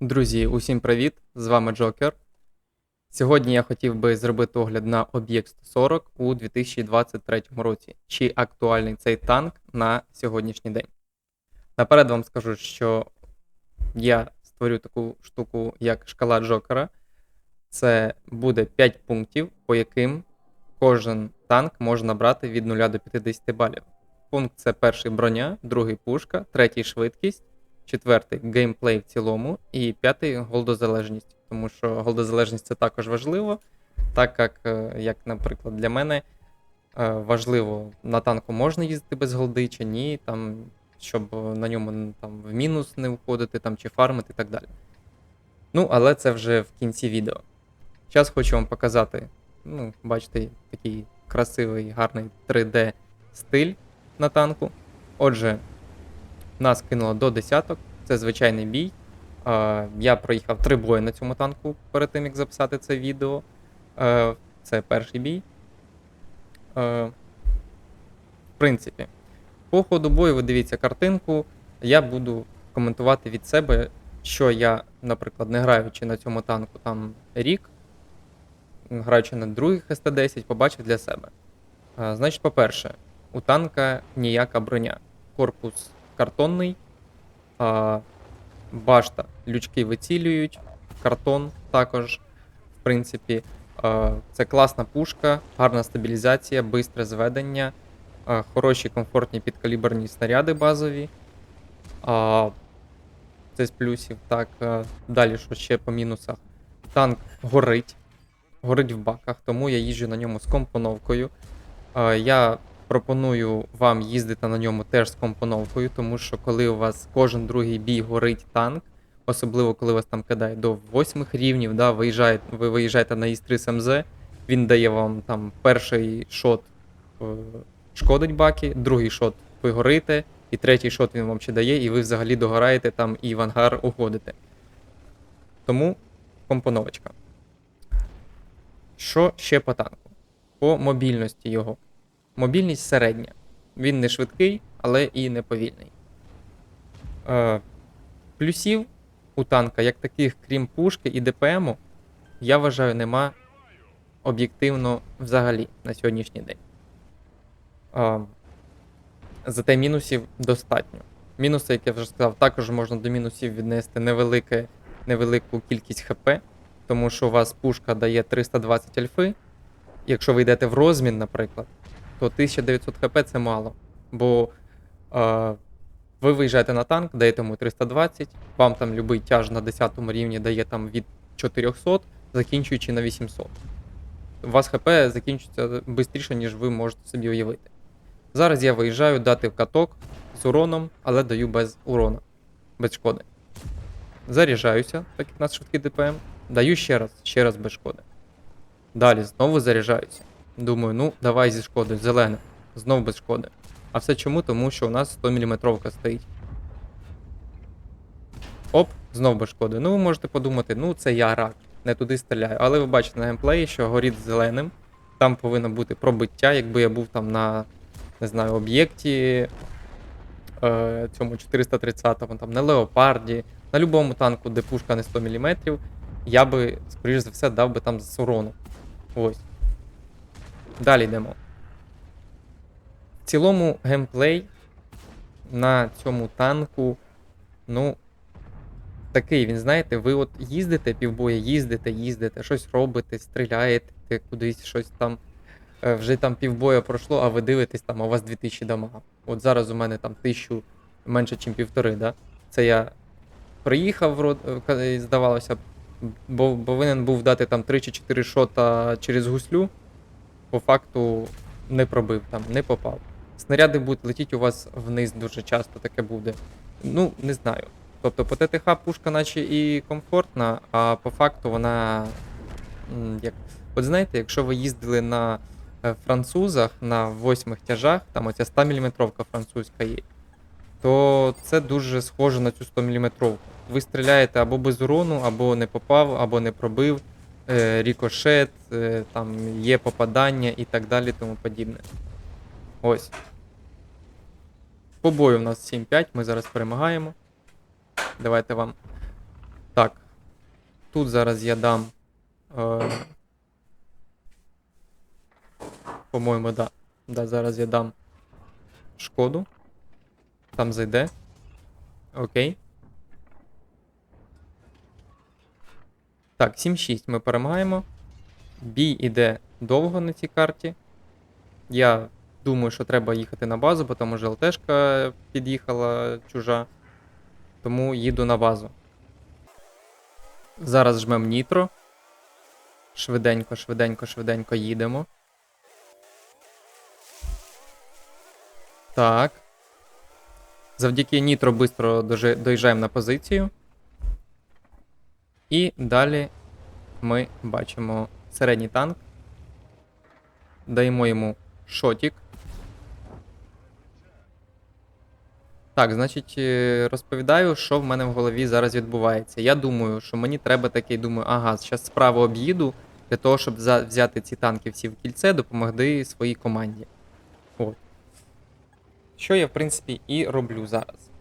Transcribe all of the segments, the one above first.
Друзі, усім привіт! З вами Джокер. Сьогодні я хотів би зробити огляд на об'єкт 140 у 2023 році. Чи актуальний цей танк на сьогоднішній день? Наперед вам скажу, що я створю таку штуку, як шкала Джокера. Це буде 5 пунктів, по яким кожен танк може набрати від 0 до 50 балів. Пункт це перший броня, другий пушка, третій швидкість четвертий геймплей в цілому, і п'ятий голдозалежність. Тому що голдозалежність це також важливо, так як, е, як, наприклад, для мене е, важливо, на танку можна їздити без голди чи ні, там, щоб на ньому там, в мінус не входити там, чи фармити і так далі. Ну, але це вже в кінці відео. Зараз хочу вам показати, ну, бачите, такий красивий, гарний 3D стиль на танку. Отже, нас кинуло до десяток, це звичайний бій. Я проїхав три бої на цьому танку перед тим, як записати це відео. Е, Це перший бій. Е, В принципі, по ходу бою ви дивіться картинку. Я буду коментувати від себе, що я, наприклад, не граючи на цьому танку там рік, граючи на других СТ-10, побачив для себе. Е, Значить, по-перше, у танка ніяка броня. Корпус картонний, а, башта лючки вицілюють, картон також. В принципі, а, це класна пушка, гарна стабілізація, бистре зведення, а, хороші комфортні підкаліберні снаряди базові. А, це з плюсів. Так, а, далі що ще по мінусах. Танк горить, горить в баках, тому я їжджу на ньому з компоновкою. А, Я пропоную вам їздити на ньому теж з компоновкою, тому що коли у вас кожен другий бій горить танк, особливо коли вас там кидає до восьмих рівнів, да, виїжджає, ви виїжджаєте на Іс-3 СМЗ, він дає вам там перший шот е, шкодить баки, другий шот ви горите, і третій шот він вам ще дає, і ви взагалі догораєте там і в ангар уходите. Тому компоновочка. Що ще по танку? По мобільності його. Мобільність середня. Він не швидкий, але і не повільний. Е, плюсів у танка, як таких, крім пушки і ДПМу, я вважаю, нема об'єктивно взагалі на сьогоднішній день. Е, зате мінусів достатньо. Мінуси, як я вже сказав, також можна до мінусів віднести невелике, невелику кількість ХП, тому що у вас пушка дає 320 альфи. Якщо ви йдете в розмін, наприклад, то 1900 хп це мало. Бо е, ви виїжджаєте на танк, даєте йому 320, вам там любий тяж на 10 рівні дає там від 400, закінчуючи на 800. У вас хп закінчується швидше, ніж ви можете собі уявити. Зараз я виїжджаю дати в каток з уроном, але даю без урона, без шкоди. Заряджаюся, так як у нас швидкий ДПМ. Даю ще раз, ще раз без шкоди. Далі знову заряджаюся. Думаю, ну давай зі шкодою, зелене. Знов без шкоди. А все чому? Тому що у нас 100 мм стоїть. Оп, знов без шкоди. Ну, ви можете подумати, ну це я рак, не туди стріляю. Але ви бачите на геймплеї, що горить зеленим. Там повинно бути пробиття, якби я був там на, не знаю, об'єкті е, цьому 430-му, там на леопарді, на любому танку, де пушка не 100 мм, я би, скоріш за все, дав би там з урону. Ось. Далі йдемо. В цілому геймплей на цьому танку, ну, такий, він, знаєте, ви от їздите півбоя, їздите, їздите, щось робите, стріляєте кудись, щось там. е, Вже там півбоя пройшло, а ви дивитесь, там, у вас 2000 дамага. От зараз у мене там 1000 менше, ніж півтори, да? Це я приїхав, е, здавалося, бо повинен був дати там 3 чи 4 шота через гуслю по факту не пробив там, не попав. Снаряди будуть летіти у вас вниз дуже часто таке буде. Ну, не знаю. Тобто по ТТХ пушка наче і комфортна, а по факту вона. як... От знаєте, якщо ви їздили на е, французах на восьмих тяжах, там оця 100 мм французька є, то це дуже схоже на цю 100 мм. Ви стріляєте або без урону, або не попав, або не пробив рікошет, е, там є попадання і так далі, тому подібне. Ось. По бою в нас 7-5, ми зараз перемагаємо. Давайте вам Так. Тут зараз я дам. Е, по-моєму, да. Да, зараз я дам шкоду. Там зайде. Окей. Так, 7-6 ми перемагаємо. Бій іде довго на цій карті. Я думаю, що треба їхати на базу, бо там уже ЛТшка під'їхала чужа. Тому їду на базу. Зараз жмем нітро. Швиденько, швиденько, швиденько їдемо. Так. Завдяки нітро швидко доїжджаємо на позицію. І далі ми бачимо середній танк. Даємо йому шотік. Так, значить, е, розповідаю, що в мене в голові зараз відбувається. Я думаю, що мені треба такий, думаю, ага, зараз справа об'їду для того, щоб взяти ці танки всі в кільце, допомогти своїй команді. От. Що я, в принципі, і роблю зараз.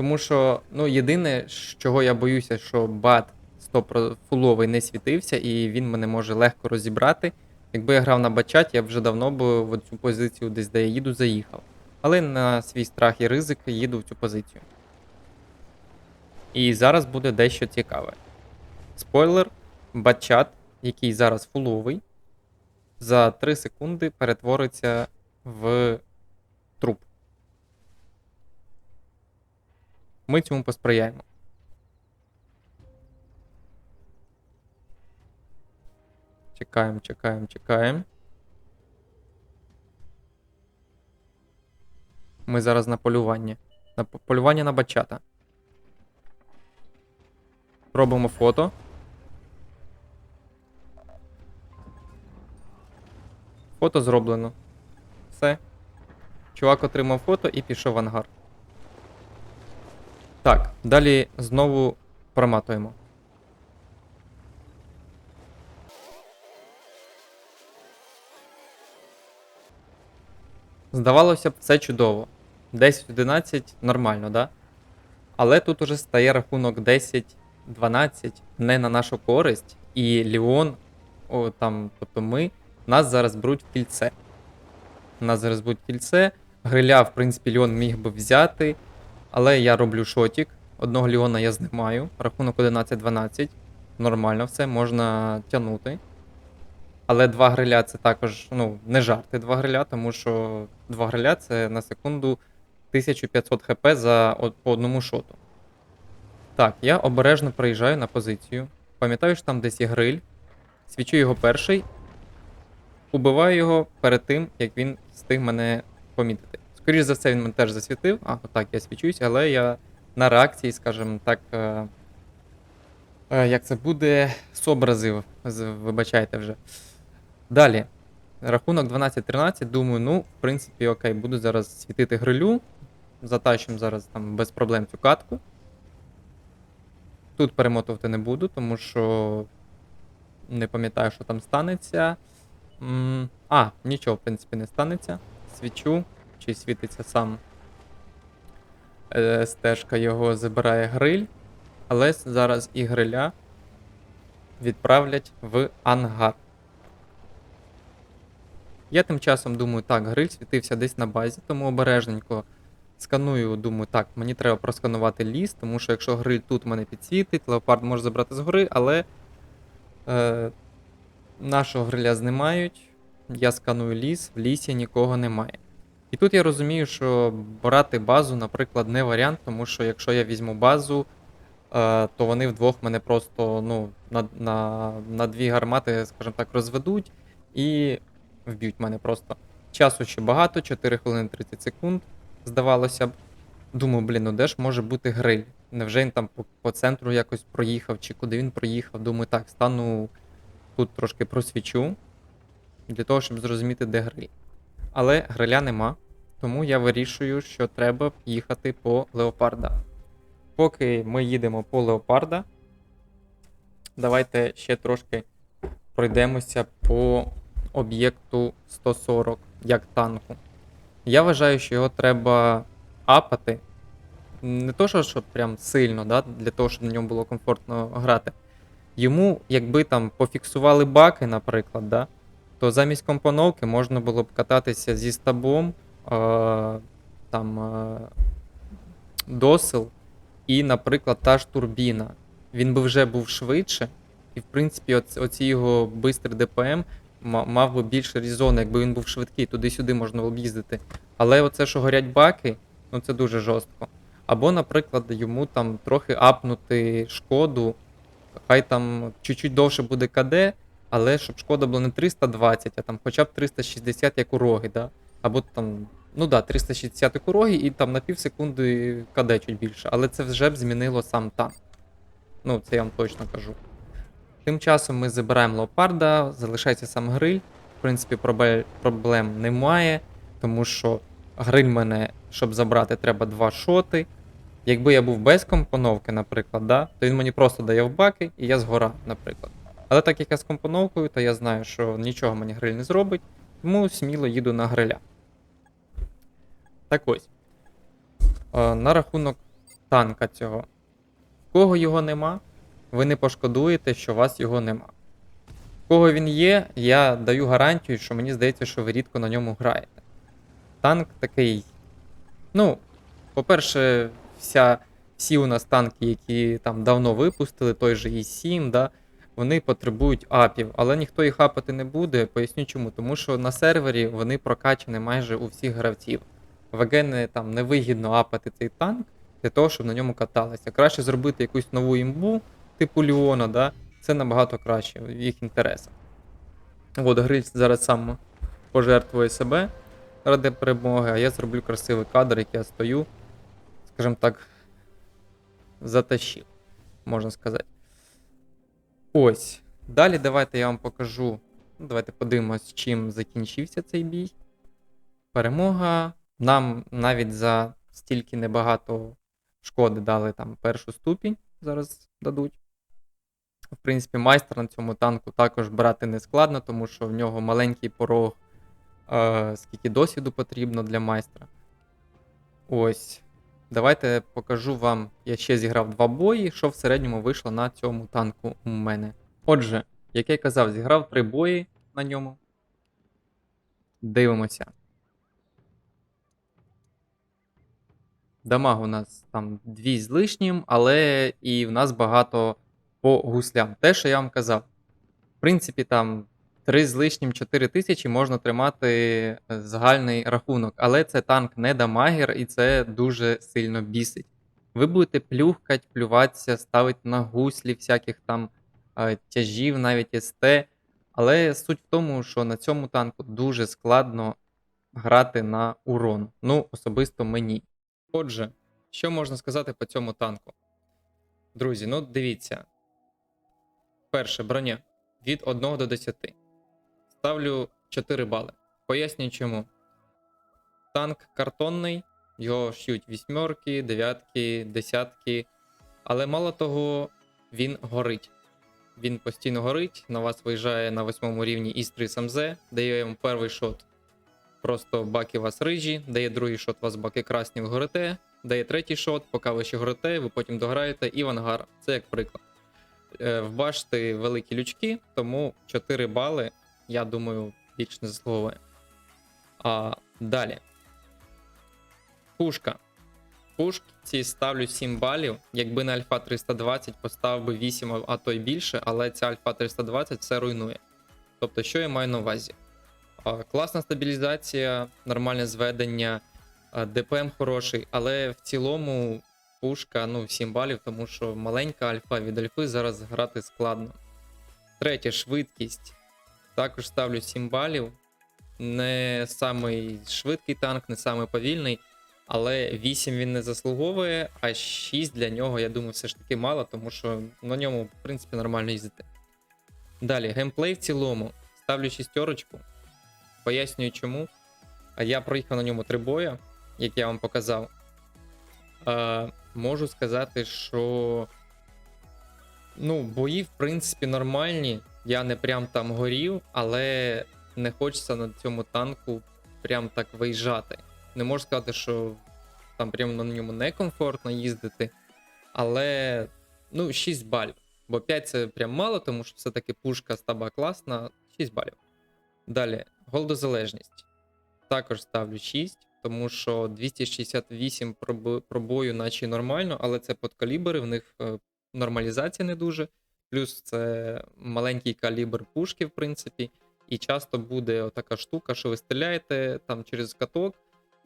Тому що, ну, єдине, з чого я боюся, що бат 100 фуловий не світився, і він мене може легко розібрати. Якби я грав на бачаті, я вже давно б в цю позицію, десь де я їду, заїхав. Але на свій страх і ризик їду в цю позицію. І зараз буде дещо цікаве. Спойлер, батчат, який зараз фуловий, за 3 секунди перетвориться в Ми цьому посприяємо. Чекаємо, чекаємо, чекаємо. Ми зараз на полюванні. На полювання на бачата. Робимо фото. Фото зроблено. Все. Чувак отримав фото і пішов в ангар. Далі знову проматуємо. Здавалося б, все чудово. 10-11 нормально, да? Але тут уже стає рахунок 10-12 не на нашу користь, і Ліон, о, там, тобто ми, нас зараз беруть в кільце. Нас зараз беруть в кільце. Гриля, в принципі, Ліон міг би взяти, але я роблю шотік. Одного Ліона я знімаю. Рахунок 11-12. Нормально все, можна тягнути. Але два гриля це також ну, не жарти два гриля, тому що два гриля це на секунду 1500 хп за по одному шоту. Так, я обережно приїжджаю на позицію. Пам'ятаю, що там десь є гриль. Свічу його перший. Убиваю його перед тим, як він встиг мене помітити. Скоріше за все, він мене теж засвітив. А, так, я свічусь, але я на реакції, скажімо так. е, е, Як це буде, з- вибачайте вже. Далі. Рахунок 12-13. Думаю, ну, в принципі, окей, буду зараз світити грилю. Затащимо зараз там без проблем цю катку. Тут перемотувати не буду, тому що не пам'ятаю, що там станеться. А, нічого, в принципі, не станеться. Свічу, чи світиться сам стежка його забирає гриль. Але зараз і гриля відправлять в ангар. Я тим часом думаю, так, гриль світився десь на базі, тому обережненько сканую, думаю, так, мені треба просканувати ліс, тому що якщо гриль тут мене підсвітить, леопард може забрати з гори, але е, нашого гриля знімають. Я сканую ліс, в лісі нікого немає. І тут я розумію, що брати базу, наприклад, не варіант, тому що якщо я візьму базу, е, то вони вдвох мене просто ну, на, на, на дві гармати, скажімо так, розведуть і вб'ють мене просто. Часу ще багато, 4 хвилини 30 секунд, здавалося б. Думаю, блін, ну де ж може бути гриль? Невже він там по, по центру якось проїхав, чи куди він проїхав? Думаю, так, стану тут трошки просвічу для того, щоб зрозуміти, де гриль. Але гриля нема, тому я вирішую, що треба їхати по леопарда. Поки ми їдемо по леопарда, давайте ще трошки пройдемося по об'єкту 140 як танку. Я вважаю, що його треба апати не то, що, що прям сильно, да, для того, щоб на ньому було комфортно грати. Йому, якби там пофіксували баки, наприклад, да, то замість компоновки можна було б кататися зі стабом, е, там е, досил і, наприклад, та ж турбіна. Він би вже був швидше, і, в принципі, оц, оці його бистрий ДПМ мав би більше різону, якби він був швидкий, туди-сюди можна було б їздити. Але оце, що горять баки, ну це дуже жорстко. Або, наприклад, йому там трохи апнути шкоду, хай там чуть-чуть довше буде КД, але щоб шкода була не 320, а там хоча б 360, як у роги, да? Або там, ну да, 360 як у роги, і там на пів секунди КД чуть більше. Але це вже б змінило сам танк. Ну, це я вам точно кажу. Тим часом ми забираємо леопарда, залишається сам гриль. В принципі, проблем немає, тому що гриль мене, щоб забрати, треба два шоти. Якби я був без компоновки, наприклад, да, то він мені просто дає в баки, і я згорав, наприклад. Але так як я з компоновкою, то я знаю, що нічого мені гриль не зробить, тому сміло їду на гриля. Так ось. Е, на рахунок танка цього. В кого його нема, ви не пошкодуєте, що у вас його нема. В кого він є, я даю гарантію, що мені здається, що ви рідко на ньому граєте. Танк такий. Ну, по-перше, вся, всі у нас танки, які там давно випустили, той же І7, да, вони потребують апів, але ніхто їх апати не буде. Поясню чому. Тому що на сервері вони прокачані майже у всіх гравців. ВГ там, невигідно апати цей танк для того, щоб на ньому каталися. Краще зробити якусь нову імбу, типу Ліона, да? це набагато краще в їх інтересах. От Гриль зараз сам пожертвує себе ради перемоги, а я зроблю красивий кадр, як я стою, скажімо так, затащив, можна сказати. Ось. Далі давайте я вам покажу. Ну, давайте подивимось, чим закінчився цей бій. Перемога. Нам навіть за стільки небагато шкоди дали там першу ступінь, зараз дадуть. В принципі, майстер на цьому танку також брати не складно, тому що в нього маленький порог, е, скільки досвіду потрібно для майстра. Ось. Давайте покажу вам. Я ще зіграв два бої, що в середньому вийшло на цьому танку у мене. Отже, як я казав, зіграв три бої на ньому. Дивимося. Дамаг у нас там дві з лишнім, але і в нас багато по гуслям. Те, що я вам казав. В принципі, там 3 з лишнім 4 тисячі можна тримати е, загальний рахунок, але це танк не дамагер, і це дуже сильно бісить. Ви будете плюхкать, плюватися, ставити на гуслі всяких там е, тяжів, навіть СТ. Але суть в тому, що на цьому танку дуже складно грати на урон. Ну, особисто мені. Отже, що можна сказати по цьому танку? Друзі, ну дивіться. Перше, броня від 1 до 10. Ставлю 4 бали. Пояснюю чому. Танк картонний, його ш'ють вісьмерки, дев'ятки, десятки. Але мало того, він горить. Він постійно горить. На вас виїжджає на восьмому рівні Істри СМЗ, дає вам перший шот. Просто баки вас рижі, дає другий шот, вас баки красні, ви горите, дає третій шот, поки ви ще горите, ви потім дограєте і в. Це як приклад. Е, В башти великі лючки, тому 4 бали, я думаю, більш не заслуговує. А далі. Пушка. Пушці ставлю 7 балів. Якби на Альфа 320 поставив би 8, а то й більше, але ця Альфа 320 все руйнує. Тобто, що я маю на увазі? А, Класна стабілізація, нормальне зведення, а, ДПМ хороший, але в цілому пушка ну, 7 балів, тому що маленька альфа від альфи зараз грати складно. Третє, швидкість. Також ставлю 7 балів. Не самий швидкий танк, не самий повільний, але 8 він не заслуговує, а 6 для нього, я думаю, все ж таки мало, тому що на ньому, в принципі, нормально їздити. Далі, геймплей в цілому. Ставлю шістерочку. Пояснюю чому. А Я проїхав на ньому три боя, як я вам показав. Е, можу сказати, що ну, бої, в принципі, нормальні. Я не прям там горів, але не хочеться на цьому танку прям так виїжджати. Не можу сказати, що там прямо на ньому некомфортно їздити. Але ну, 6 балів. Бо 5 це прям мало, тому що все-таки пушка стаба класна, 6 балів. Далі, голдозалежність. Також ставлю 6, тому що 268 пробою, наче нормально, але це подкалібри, в них е, нормалізація не дуже. Плюс це маленький калібр пушки, в принципі. І часто буде така штука, що ви стріляєте там через каток,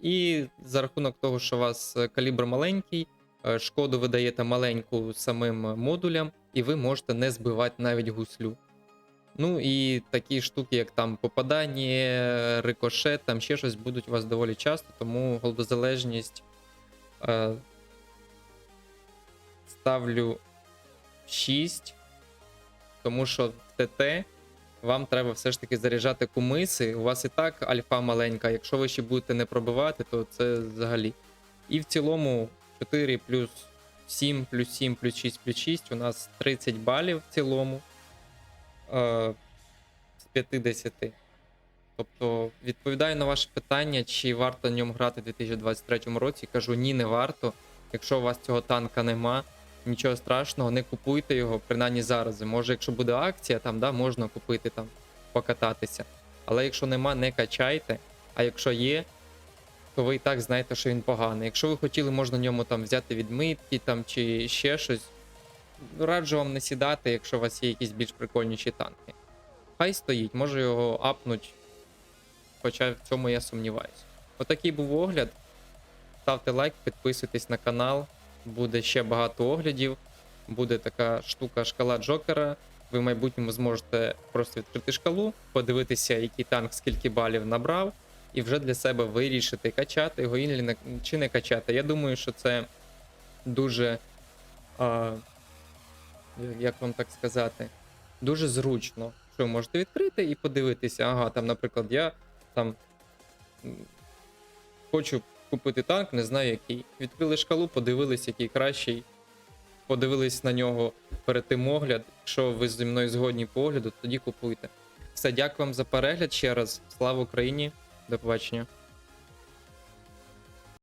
і за рахунок того, що у вас калібр маленький, е, шкоду ви даєте маленьку самим модулям, і ви можете не збивати навіть гуслю. Ну і такі штуки, як там попадання, рикошет, там ще щось будуть у вас доволі часто, тому голдозалежність е, ставлю 6, тому що в ТТ вам треба все ж таки заряджати кумиси. У вас і так альфа маленька. Якщо ви ще будете не пробивати, то це взагалі. І в цілому 4 плюс 7, плюс 7, плюс 6, плюс 6. У нас 30 балів в цілому е, з 50. Тобто, відповідаю на ваше питання, чи варто на ньому грати в 2023 році. Кажу, ні, не варто. Якщо у вас цього танка нема, нічого страшного, не купуйте його, принаймні зараз. Може, якщо буде акція, там да, можна купити там, покататися. Але якщо нема, не качайте. А якщо є, то ви і так знаєте, що він поганий. Якщо ви хотіли, можна ньому там взяти відмитки там, чи ще щось. Раджу вам не сідати, якщо у вас є якісь більш прикольніші танки. Хай стоїть, може його апнуть, хоча в цьому я сумніваюся. Отакий був огляд. Ставте лайк, підписуйтесь на канал. Буде ще багато оглядів. Буде така штука шкала Джокера. Ви в майбутньому зможете просто відкрити шкалу, подивитися, який танк скільки балів набрав, і вже для себе вирішити, качати його чи не качати. Я думаю, що це дуже. А, як вам так сказати? Дуже зручно, що ви можете відкрити і подивитися. Ага, там, наприклад, я там хочу купити танк, не знаю який. Відкрили шкалу, подивились, який кращий. Подивились на нього перед тим огляд. Якщо ви зі мною згодні по огляду, тоді купуйте. Все, дякую вам за перегляд ще раз. Слава Україні! До побачення.